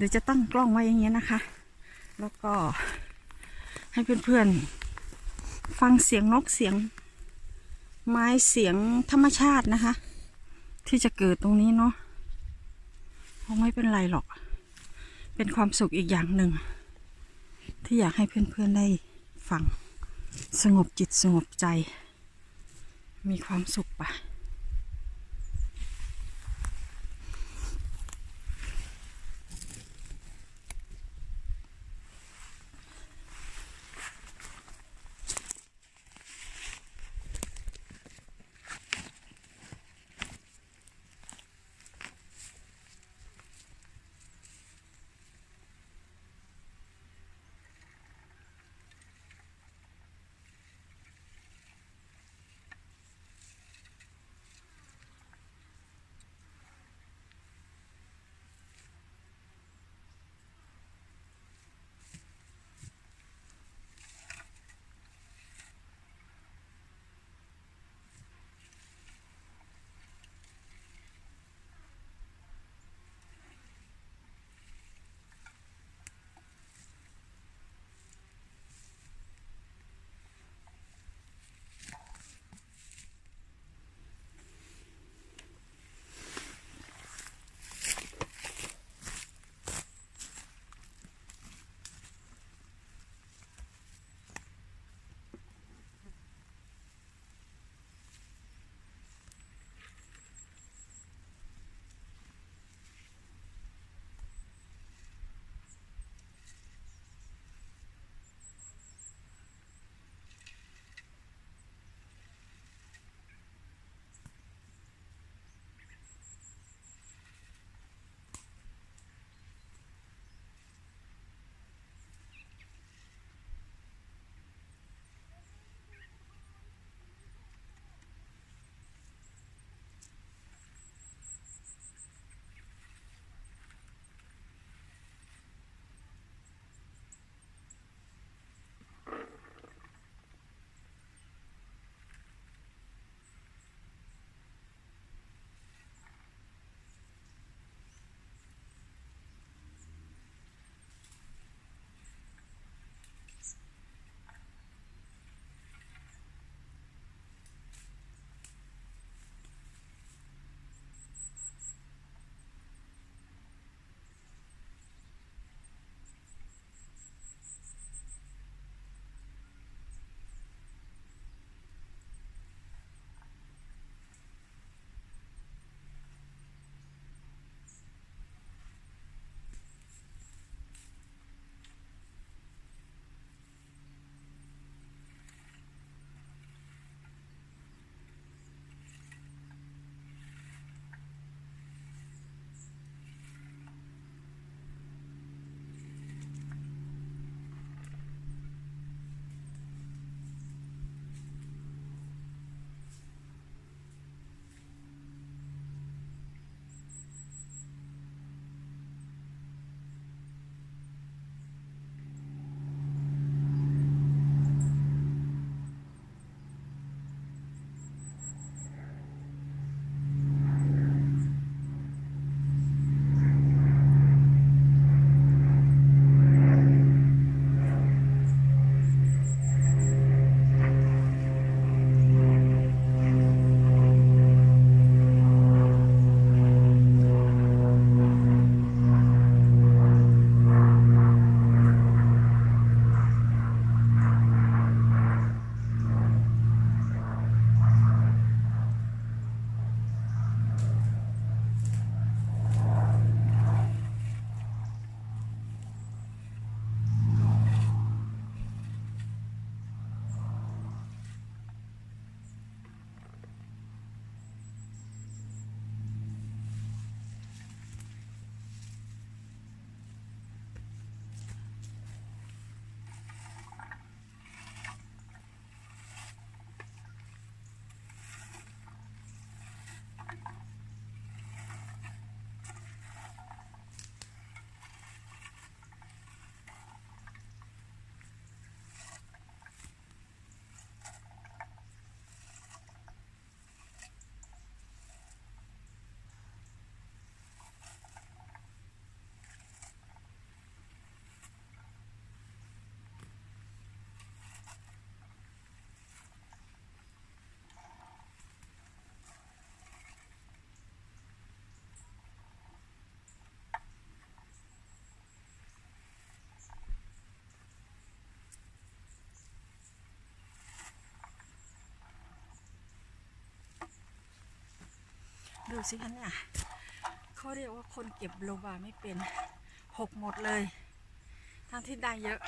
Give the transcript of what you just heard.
เดี๋ยวจะตั้งกล้องไว้อย่างเงี้ยนะคะ แล้วก็ให้เพื่อนๆ ฟังเสียงนกเสียง ไม้เสียงธรรมชาตินะคะ ที่จะเกิดตรงนี้เนาะคงไม่เป็นไรหรอก เป็นความสุขอีกอย่างหนึ่ง ที่อยากให้เพื่อนๆได้ฟัง สงบจิตสงบใจ มีความสุขปะ ดูสิคะเนี่ยเขาเรียกว่าคนเก็บโลบาไม่เป็นหกหมดเลย ทั้งที่ได้เยอะ